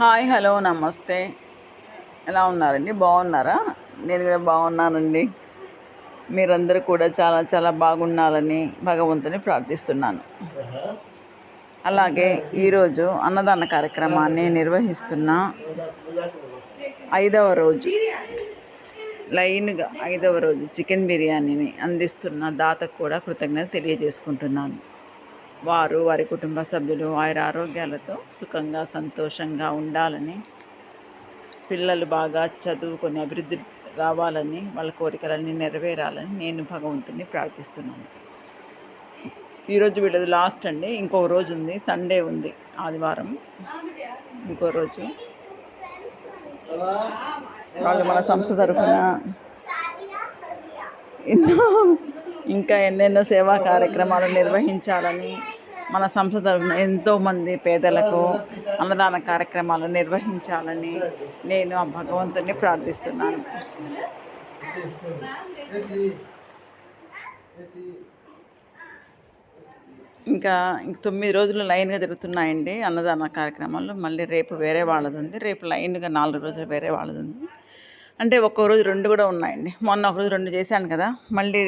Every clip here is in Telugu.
హాయ్ హలో నమస్తే. ఎలా ఉన్నారండి? బాగున్నారా? నేను కూడా బాగున్నానండి. మీరందరూ కూడా చాలా చాలా బాగుండాలని భగవంతుని ప్రార్థిస్తున్నాను. అలాగే ఈరోజు అన్నదాన కార్యక్రమాన్ని నిర్వహిస్తున్న ఐదవ రోజు లైన్గా ఐదవ రోజు చికెన్ బిర్యానీని అందిస్తున్న దాతకు కూడా కృతజ్ఞత తెలియజేసుకుంటున్నాను. వారు వారి కుటుంబ సభ్యులు వారి ఆరోగ్యాలతో సుఖంగా సంతోషంగా ఉండాలని పిల్లలు బాగా చదువుకొని అభివృద్ధి రావాలని వాళ్ళ కోరికలన్నీ నెరవేరాలని నేను భగవంతుని ప్రార్థిస్తున్నాను. ఈరోజు వీళ్ళది లాస్ట్ అండి. ఇంకో రోజు ఉంది. సండే ఉంది ఆదివారం. ఇంకో రోజు. వాళ్ళు మన సంస్థ తరఫున ఎన్నో ఇంకా ఎన్నెన్నో సేవా కార్యక్రమాలు నిర్వహించాలని మన సంస్థ తరఫున ఎంతోమంది పేదలకు అన్నదాన కార్యక్రమాలు నిర్వహించాలని నేను ఆ భగవంతుని ప్రార్థిస్తున్నాను. ఇంకా ఇంక తొమ్మిది రోజులు లైన్గా జరుగుతున్నాయండి అన్నదాన కార్యక్రమాలు. మళ్ళీ రేపు వేరే వాళ్ళది ఉంది. రేపు లైన్గా నాలుగు రోజులు వేరే వాళ్ళది ఉంది. అంటే ఒక్కో రోజు రెండు కూడా ఉన్నాయండి. మొన్న ఒక రోజు రెండు చేశాను కదా. మళ్ళీ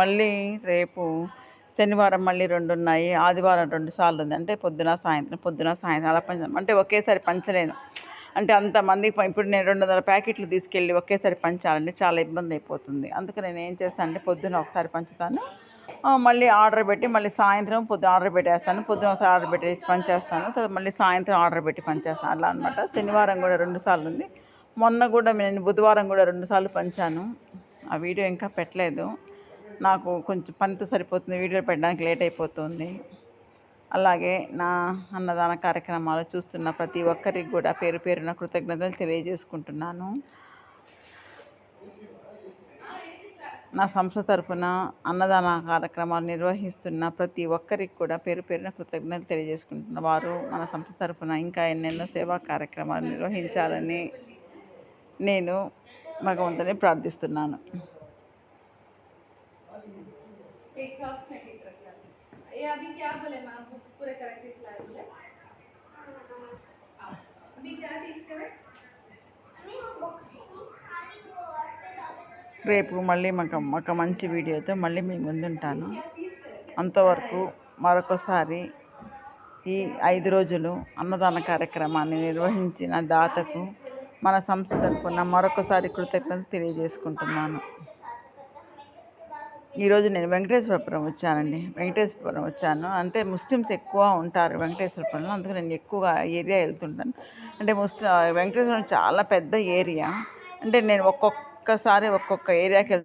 మళ్ళీ రేపు శనివారం మళ్ళీ రెండు ఉన్నాయి. ఆదివారం రెండు సార్లు ఉంది. అంటే పొద్దున సాయంత్రం పొద్దున సాయంత్రం అలా పంచాం అంటే ఒకేసారి పంచలేను. అంటే అంతమందికి ఇప్పుడు నేను రెండు వందల ప్యాకెట్లు తీసుకెళ్ళి ఒకేసారి పంచాలంటే చాలా ఇబ్బంది అయిపోతుంది. అందుకు నేను ఏం చేస్తాను అంటే పొద్దున ఒకసారి పంచుతాను. మళ్ళీ ఆర్డర్ పెట్టి మళ్ళీ సాయంత్రం పొద్దున ఆర్డర్ పెట్టేస్తాను. పొద్దున ఒకసారి ఆర్డర్ పెట్టేసి పంచేస్తాను. తర్వాత మళ్ళీ సాయంత్రం ఆర్డర్ పెట్టి పంచేస్తాను. అలా అనమాట శనివారం కూడా రెండు సార్లు ఉంది. మొన్న కూడా నేను బుధవారం కూడా రెండు సార్లు పంచాను. ఆ వీడియో ఇంకా పెట్టలేదు. నాకు కొంచెం పనితో సరిపోతుంది. వీడియో పెట్టడానికి లేట్ అయిపోతుంది. అలాగే నా అన్నదాన కార్యక్రమాలు చూస్తున్న ప్రతి ఒక్కరికి కూడా పేరు పేరున కృతజ్ఞతలు తెలియజేసుకుంటున్నాను. నా సంస్థ తరఫున అన్నదాన కార్యక్రమాలు నిర్వహిస్తున్న ప్రతి ఒక్కరికి కూడా పేరు పేరున కృతజ్ఞతలు తెలియజేసుకుంటున్న వారు మన సంస్థ తరఫున ఇంకా ఎన్నెన్నో సేవా కార్యక్రమాలు నిర్వహించాలని నేను భగవంతుని ప్రార్థిస్తున్నాను. రేపు మళ్ళీ మాకు ఒక మంచి వీడియోతో మళ్ళీ మీ ముందుంటాను. అంతవరకు మరొకసారి ఈ ఐదు రోజులు అన్నదాన కార్యక్రమాన్ని నిర్వహించిన దాతకు మన సంస్థ తరఫున మరొకసారి కృతజ్ఞత తెలియజేసుకుంటున్నాను. ఈరోజు నేను వెంకటేశ్వరపురం వచ్చానండి. వెంకటేశ్వరపురం వచ్చాను. అంటే ముస్లిమ్స్ ఎక్కువ ఉంటారు వెంకటేశ్వరపురంలో. అందుకు నేను ఎక్కువగా ఏరియా వెళ్తుంటాను. అంటే ముస్లిం వెంకటేశ్వరం చాలా పెద్ద ఏరియా. అంటే నేను ఒక్కొక్కసారి ఒక్కొక్క ఏరియాకి వెళ్తాను